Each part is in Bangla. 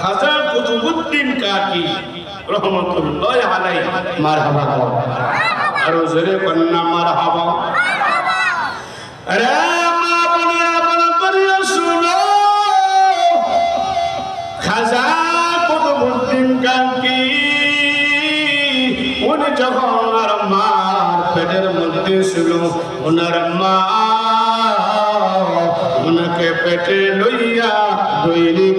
খাজা কুতুবুদ্দিন কাকি রহমতুল্লাহ আলাই মারহাবা। আর জোরে কন্যা মারহাবা। রে মা বোনেরা করিয়া শুনো। খাজা কুতুবুদ্দিন কাকি, উনি যখন ওনার মার পেটের মধ্যে ছিল, ওনার মা ওনাকে পেটে লইয়া দৈনিক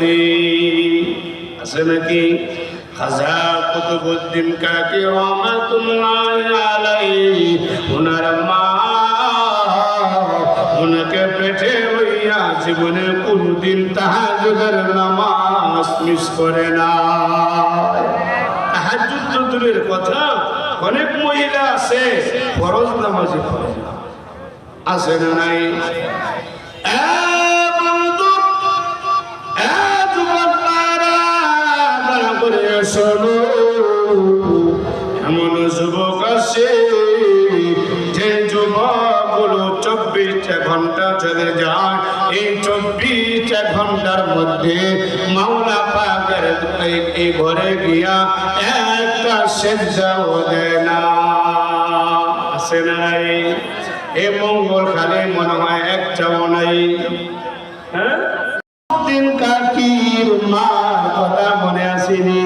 তেলাওয়াত আছে নাকি? খাজা কুতুবুদ্দিন কাকি রহমাতুল্লাহ আলাইহি ওনার মা ওনাকে পেটে লইয়া জীবনে কোনদিন তাহাজুদের নামাজ মিস করে না। তাহাজুদ তো দূরের কথা, অনেক মহিলা আছে, ফরজ নামাজি পড়ে না। আছে না নাই? যুবকগুলো চব্বিশটা ঘণ্টা চলে যায়। এই চব্বিশটা ঘণ্টার মধ্যে মাওলা পাকের এই- ঘরে গিয়া একটা সেজাও দেয় না। না নাই? এ মঙ্গল খালি মনে হয় এক একটাও নাই। হ্যাঁ? দিন কাকির মার কথা মনে আসেনি।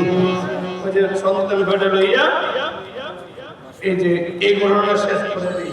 সন্তান ঘটে লইয়া এই যে এই ঘটনা শেষ করে দিই।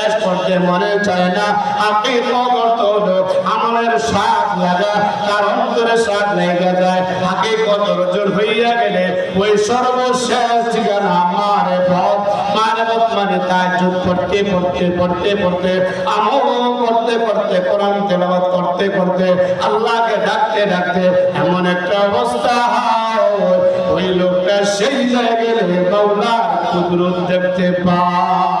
করতে মনে চায় না আপনি করতে আমলের স্বাদ লাগা, তার অন্তরে স্বাদ লেগে যায়। আগে কত রজন হইয়া গেলে ওই সর্বশেষ ঠিকানা মারে পথ। মানে করতে করতে তেলাওয়াত করতে করতে, আল্লাহকে ডাকতে ডাকতে এমন একটা অবস্থা ওই লোকটা সেই জায়গায় দেখতে পায়।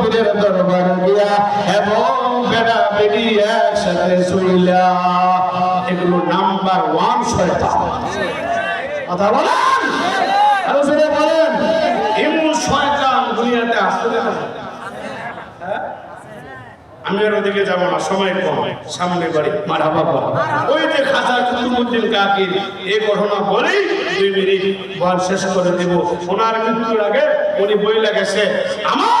দরবারে গিয়া এবং বেড়া বেড়ি একসাথে শুইলা এগুলো নাম্বার ওয়ান শয়তান। কথা বলেন? আরও বলেন। শয়তান দুনিয়াতে আসলে না। হ্যাঁ? আমি আর ওদিকে যাব না, সময় কম। সামনে বাড়ি মারা বাবা ওই যে খাজা কুতুবুদ্দিন কাকির, এই ঘটনা বলেই দুই মিনিট বল শেষ করে দেব। ওনার মৃত্যুর আগে উনি বই লাগেছে আমার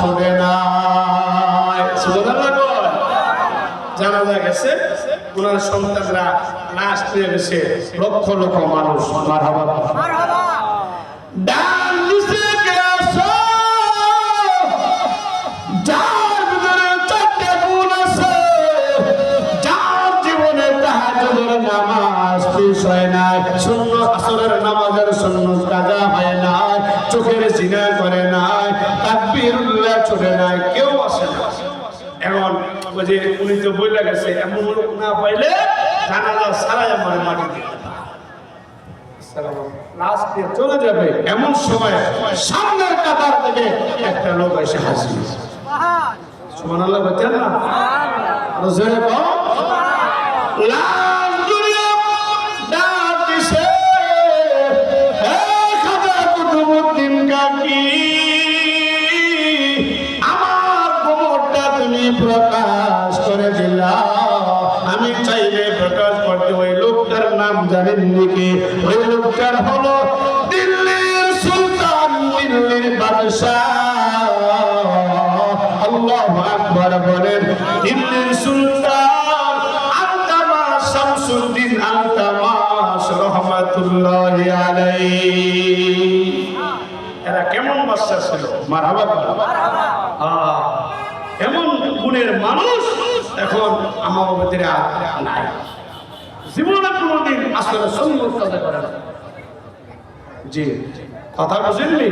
ছোড়ে না জানা যায় গেছে ওনার সন্তানরা লাশ পেয়ে গেছে লক্ষ লক্ষ মানুষ। মারহাবা। আসরের নামাজের শূন্য কাজা হয় না চোখের জিনা করে না তাকবীরুল্লাহ ছড়ে নাই কেউ আসে না। এখন ওই যে উনি তো বইলা গেছে এমন লোক না পাইলে জানাজা সারাই আমার মাটি লাস্ট দিয়ে চলে যাবে এমন সময় সামনের কাতার থেকে একটা লোক এসে হাসি সুবহানাল্লাহ বলছেন না? আরও জোরে কও। লাশ ওই লোকটার নাম জানেন নাকি ওই লোকটার হলো দিল্লির সুলতান দিল্লির বাদশাহ। আল্লাহ আকবার বলেন দিল্লির সুলতান আলতামা শামসুদ্দিন আলতামাস রহমাতুল্লাহি আলাইহি। এরা কেমন বাচ্চা ছিল? মারহাবা হ্যাঁ, এমন গুণের মানুষ? এখন আমার ভিতরে নাই। জীবনে কোনোদিন আসলে সন্ন্যত করে। না জি কথা বুঝেননি?